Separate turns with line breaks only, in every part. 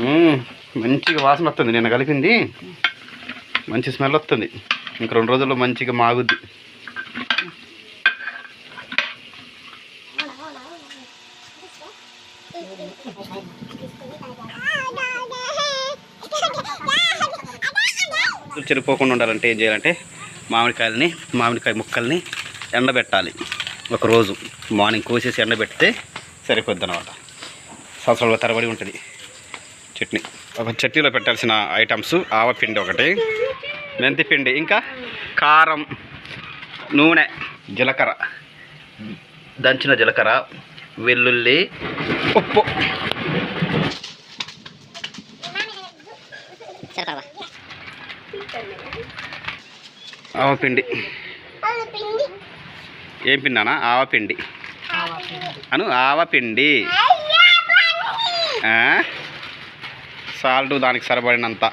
మంచిగా వాసన వస్తుంది. నేను కలిపింది. మంచి స్మెల్ వస్తుంది. ఇంక రెండు రోజుల్లో మంచిగా మాగుద్ది. చెడిపోకుండా ఉండాలంటే ఏం చేయాలంటే మామిడికాయలని మామిడికాయ ముక్కల్ని ఎండబెట్టాలి. ఒక రోజు మార్నింగ్ కోసేసి ఎండబెడితే సరిపోద్ది అనమాట సంవత్సరాల తరబడి ఉంటుంది. చట్నీ. ఒక చట్నీలో పెట్టాల్సిన ఐటమ్స్ ఆవపిండి ఒకటి మెంతి పిండి ఇంకా కారం నూనె జీలకర్ర దంచిన జీలకర్ర వెల్లుల్లి ఉప్పు. ఆవపిండి ఏం పిండానా ఆవపిండి అను ఆవపిండి సాల్ట్ దానికి సరిపడినంత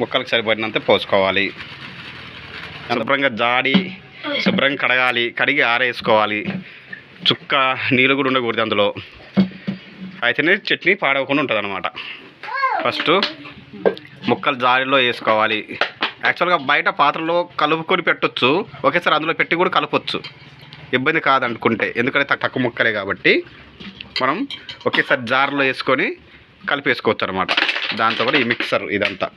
ముక్కలకు సరిపడినంత పోసుకోవాలి. శుభ్రంగా జాడి శుభ్రంగా కడగాలి కడిగి ఆరేసుకోవాలి. చుక్క నీళ్ళు కూడా ఉండకూడదు అందులో. అయితేనే చట్నీ పాడవకుండా ఉంటుంది అనమాట ఫస్ట్ ముక్కలు జాడీలో వేసుకోవాలి. యాక్చువల్గా బయట పాత్రలో కలుపుకొని పెట్టొచ్చు. ఒకేసారి అందులో పెట్టి కూడా కలపొచ్చు. ఇబ్బంది కాదనుకుంటే. ఎందుకంటే తక్కువ తక్కువ ముక్కలే కాబట్టి మనం ఒకేసారి జార్లో వేసుకొని కలిపేసుకోవచ్చు అనమాట దాంతో కూడా ఈ మిక్సర్ ఇదంతా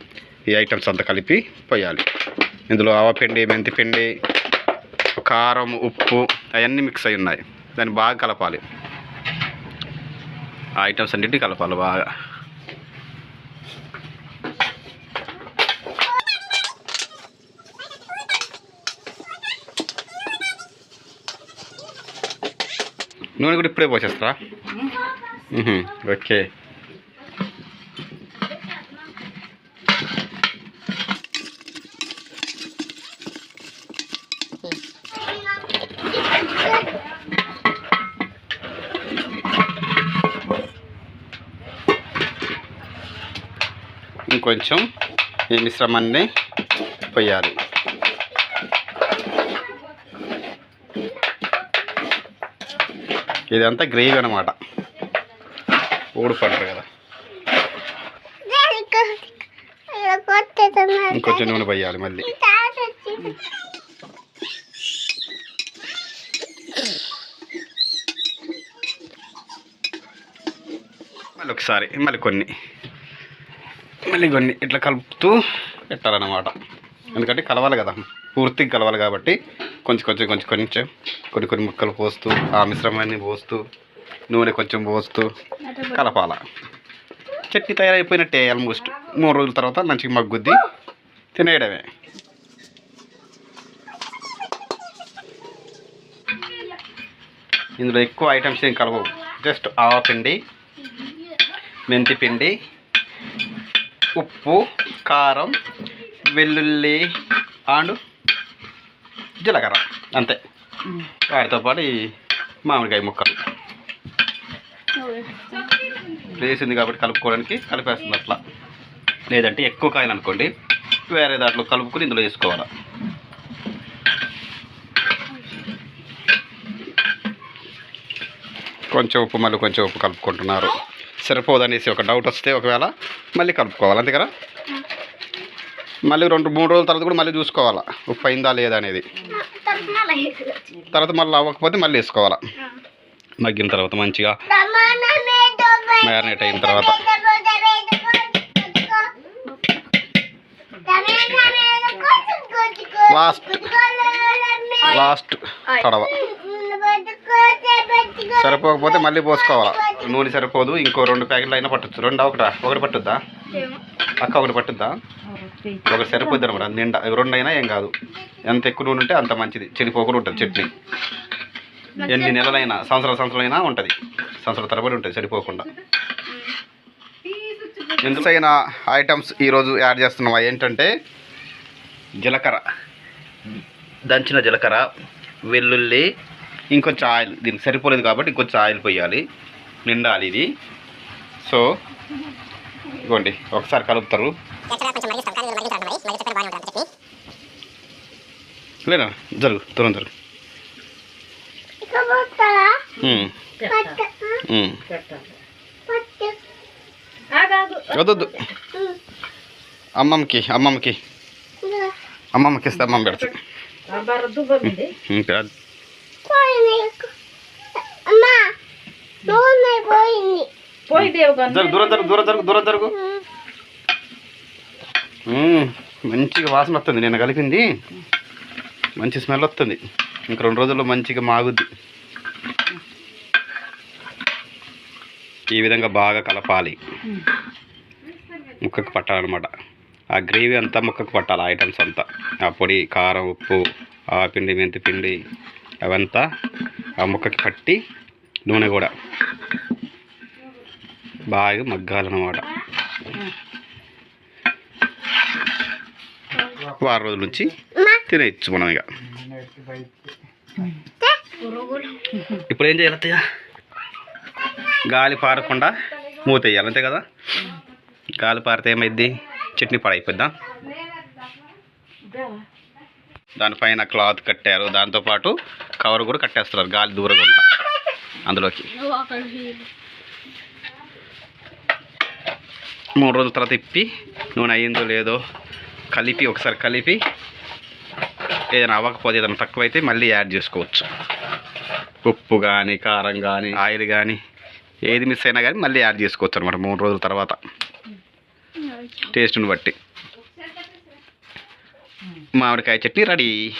ఈ ఐటమ్స్ అంతా కలిపి పోయాలి ఇందులో ఆవపిండి మెంతిపిండి కారం ఉప్పు అవన్నీ మిక్స్ అయి ఉన్నాయి. దాన్ని బాగా కలపాలి. ఆ ఐటమ్స్ అన్నింటినీ కలపాలి బాగా. నూనె కూడా ఇప్పుడే పోసేస్తారా. ఓకే. ఇంకొంచెం ఈ మిశ్రమాన్ని పోయాలి ఇదంతా గ్రేవీ అనమాట ఊడిపడరు కదా. ఇంకొంచెం నూనె పోయాలి మళ్ళీ. మళ్ళీ ఒకసారి మళ్ళీ కొన్ని. మళ్ళీ కొన్ని ఇట్లా కలుపుతూ పెట్టాలన్నమాట. ఎందుకంటే కలవాలి కదా. పూర్తిగా కలవాలి కాబట్టి కొంచెం కొంచెం కొంచెం కొంచెం కొన్ని కొన్ని ముక్కలు పోస్తూ ఆ మిశ్రమాన్ని పోస్తూ నూనె కొంచెం పోస్తూ కలపాల. చట్నీ తయారైపోయినట్టే ఆల్మోస్ట్ మూడు రోజుల తర్వాత మంచిగా మగ్గుద్ది తినేయడమే. ఇందులో ఎక్కువ ఐటమ్స్ ఏం కలవవు. జస్ట్ ఆవపిండి మెంతి పిండి ఉప్పు కారం వెల్లుల్లి అండ్ జీలకర్ర అంతే. వాటితో పాటు ఈ మామిడికాయ ముక్కలు. వేసింది కాబట్టి కలుపుకోవడానికి కలిపేస్తుంది అట్లా. లేదంటే ఎక్కువ కాయలు అనుకోండి వేరే దాంట్లో కలుపుకుని ఇందులో వేసుకోవాలి. కొంచెం ఉప్పు మళ్ళీ కొంచెం ఉప్పు కలుపుకుంటున్నారు. సరిపోదనేసి ఒక డౌట్ వస్తే ఒకవేళ మళ్ళీ కలుపుకోవాలి. అంతే కదా? మళ్ళీ రెండు మూడు రోజుల తర్వాత కూడా మళ్ళీ చూసుకోవాలా? ఉప్పు అయిందా లేదా అనేది. తర్వాత మళ్ళీ అవ్వకపోతే మళ్ళీ వేసుకోవాలా? మగ్గిన తర్వాత మంచిగా మ్యారినేట్ అయిన తర్వాత. లాస్ట్ లాస్ట్ తడవ. సరిపోకపోతే మళ్ళీ పోసుకోవాలా? నూనె సరిపోదు ఇంకో రెండు ప్యాకెట్లు అయినా పట్టచ్చు. రెండు ఒకటా? ఒకటి పట్టుద్దా? అక్క ఒకటి పట్టుద్దా? ఒకటి సరిపోద్ది అనమాట నిండా రెండు అయినా ఏం కాదు. ఎంత ఎక్కువ నూనె ఉంటే అంత మంచిది. చెడిపోకుండా ఉంటుంది చట్నీ. ఎన్ని నెలలైనా సంవత్సరాల సంవత్సరాలైనా ఉంటుంది. సంవత్సరాల తరబడి ఉంటుంది చెడిపోకుండా ఎందుకైన ఐటమ్స్ ఈరోజు యాడ్ చేస్తున్నాం ఏంటంటే జీలకర్ర. దంచిన జీలకర్ర వెల్లుల్లి ఇంకొంచెం ఆయిల్. దీనికి సరిపోలేదు కాబట్టి ఇంకొంచెం ఆయిల్ పోయాలి. నిండాలి ఇది. సో ఇదిగోండి ఒకసారి కలుపుతారు. లేదా జరుగు దూరం జరుగు. వద్దొద్దు. అమ్మమ్మకి అమ్మమ్మకి. అమ్మమ్మకి ఇస్తే అమ్మమ్మ పెడుతుంది
సాంబార్ దుబ్బమింది
ఇంకా
పోయి దేవు కానీ
జరుగు దూరం జరుగు దూరం జరుగు దూరం జరుగు. మంచిగా వాసన వస్తుంది నేను కలిపింది. మంచి స్మెల్ వస్తుంది. ఇంక రెండు రోజుల్లో మంచిగా మాగుద్ది. ఈ విధంగా బాగా కలపాలి. ముక్కకు పట్టాలన్నమాట. ఆ గ్రేవీ అంతా ముక్కకు పట్టాలి ఐటమ్స్ అంతా. ఆ పొడి కారం ఉప్పు ఆ పిండి మెంతి పిండి అవంతా ఆ ముక్కకి పట్టి నూనె కూడా. బాగా మగ్గాలన్నమాట. వారం రోజుల నుంచి తినేయచ్చు మనం ఇక. ఇప్పుడు ఏం చేయాలి అత్తయ్య? గాలి పారకుండా మూత వేయాలి అంతే కదా? గాలి పారితే ఏమైద్ది? చట్నీ పాడైపోద్దా? దానిపైన క్లాత్ కట్టారు దాంతోపాటు కవర్ కూడా కట్టేస్తున్నారు గాలి దూరకుండా అందులోకి. మూడు రోజుల తర్వాత ఇప్పి నూనె అయ్యిందో లేదో కలిపి ఒకసారి కలిపి ఏదైనా అవ్వకపోతే ఏదైనా తక్కువైతే మళ్ళీ యాడ్ చేసుకోవచ్చు. ఉప్పు కానీ కారం కానీ ఆయిల్ కానీ ఏది మిస్ అయినా కానీ మళ్ళీ యాడ్ చేసుకోవచ్చు అనమాట మూడు రోజుల తర్వాత. టేస్ట్ని బట్టి. మామిడికాయ చట్నీ రెడీ.